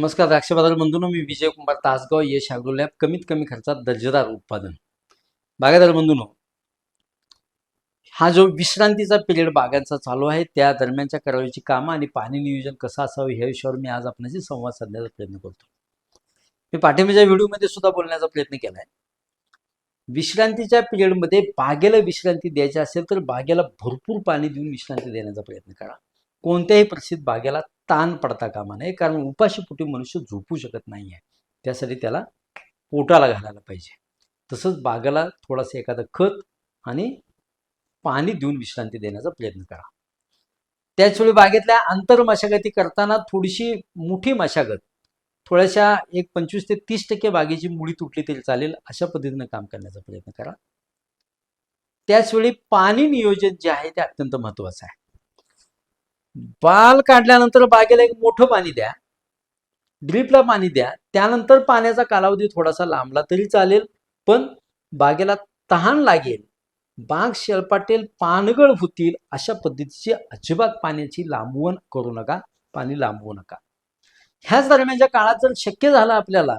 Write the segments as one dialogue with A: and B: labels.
A: नमस्कार द्राक्ष बाजार बंधूंनो मी विजय कुमार तासगाव यश ॲग्रो लॅब. कमीत कमी खर्चात दर्जेदार उत्पादन. बागायदार बंधूंनो हा जो विश्रांतीचा पिरियड बागांचा चालू आहे त्या दरम्यानच्या करावीची कामं आणि पाणी नियोजन कसं असावं ह्या विषयावर मी आज आपल्याशी संवाद साधण्याचा प्रयत्न करतो. मी पाठिंबाच्या व्हिडिओमध्ये सुद्धा बोलण्याचा प्रयत्न केला आहे विश्रांतीच्या पिरियडमध्ये बागेला विश्रांती द्यायची असेल तर बागेला भरपूर पाणी देऊन विश्रांती देण्याचा प्रयत्न करा. कोणत्याही परिस्थितीत बागेला ताण पडता कामा नये कारण उपाशीपोटी मनुष्य झोपू शकत नाही आहे त्यासाठी त्याला पोटाला घालायला पाहिजे. तसंच बागेला थोडासा एखादं खत आणि पाणी देऊन विश्रांती देण्याचा प्रयत्न करा. त्याचवेळी बागेतल्या आंतर मशागती करताना थोडीशी मोठी मशागत. थोड्याशा एक पंचवीस ते तीस टक्के बागेची मुळी तुटली तरी चालेल अशा पद्धतीनं काम करण्याचा प्रयत्न करा. त्याचवेळी पाणी नियोजन जे आहे ते अत्यंत महत्वाचं आहे. बाल काढल्यानंतर बागेला एक मोठं पाणी द्या. ड्रीपला पाणी द्या. त्यानंतर पाण्याचा कालावधी थोडासा लांबला तरी चालेल पण बागेला तहान लागेल. बाग शेळपाटेल पानगळ होतील अशा पद्धतीची अजिबात पाण्याची लांबवण करू नका पाणी लांबवू नका. ह्याच दरम्यानच्या काळात जर शक्य झालं आपल्याला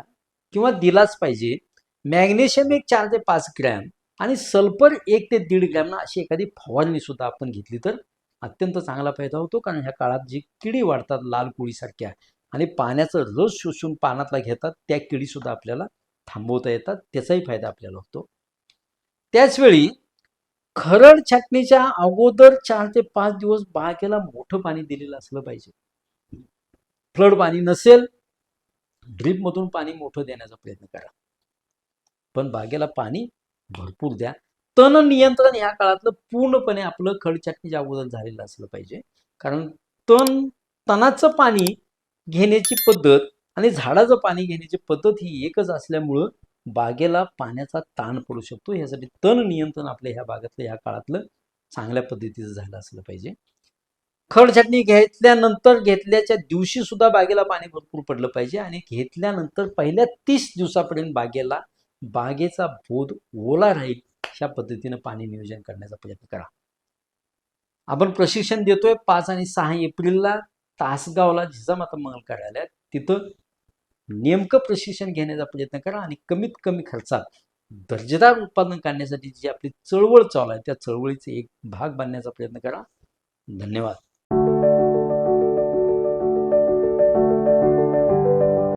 A: किंवा दिलाच पाहिजे मॅग्नेशियम एक चार ते पाच ग्रॅम आणि सल्फर एक ते दीड ग्रॅमना अशी एखादी फवारणी सुद्धा आपण घेतली तर अत्यंत चांगला फायदा होतो कारण ह्या काळात जी किडी वाढतात लाल कोळीसारख्या आणि पाण्याचं रस शोषून पानातला घेतात त्या किडी सुद्धा आपल्याला थांबवता येतात त्याचाही फायदा आपल्याला होतो. त्याचवेळी खरड छाटणीच्या अगोदर चार ते पाच दिवस बागेला मोठं पाणी दिलेलं असलं पाहिजे. फ्लड पाणी नसेल ड्रीपमधून पाणी मोठं देण्याचा प्रयत्न करा. पण बागेला पाणी भरपूर द्या. तण नियंत्रण ह्या काळातलं पूर्णपणे आपलं खडचटणीच्या अगोदर झालेलं असलं पाहिजे. कारण तण तणाचं पाणी घेण्याची पद्धत आणि झाडाचं पाणी घेण्याची पद्धत ही एकच असल्यामुळं बागेला पाण्याचा ताण पडू शकतो. ह्यासाठी तण नियंत्रण आपल्या ह्या भागातलं ह्या काळातलं चांगल्या पद्धतीचं झालं असलं पाहिजे. खडछाटणी घेतल्यानंतर घेतल्याच्या दिवशी सुद्धा बागेला पाणी भरपूर पडलं पाहिजे आणि घेतल्यानंतर पहिल्या तीस दिवसापर्यंत बागेला बागेचा बोध ओला राहील. अशा पद्धतीनं पाणी नियोजन करण्याचा प्रयत्न करा. आपण प्रशिक्षण देतोय पाच आणि सहा एप्रिलला तासगावला जिजामाता मंगल कार्यालयात. तिथं नेमकं प्रशिक्षण घेण्याचा प्रयत्न करा आणि कमीत कमी खर्चात दर्जेदार उत्पादन काढण्यासाठी जी आपली चळवळ चालू आहे त्या चळवळीचा एक भाग बनण्याचा प्रयत्न करा. धन्यवाद.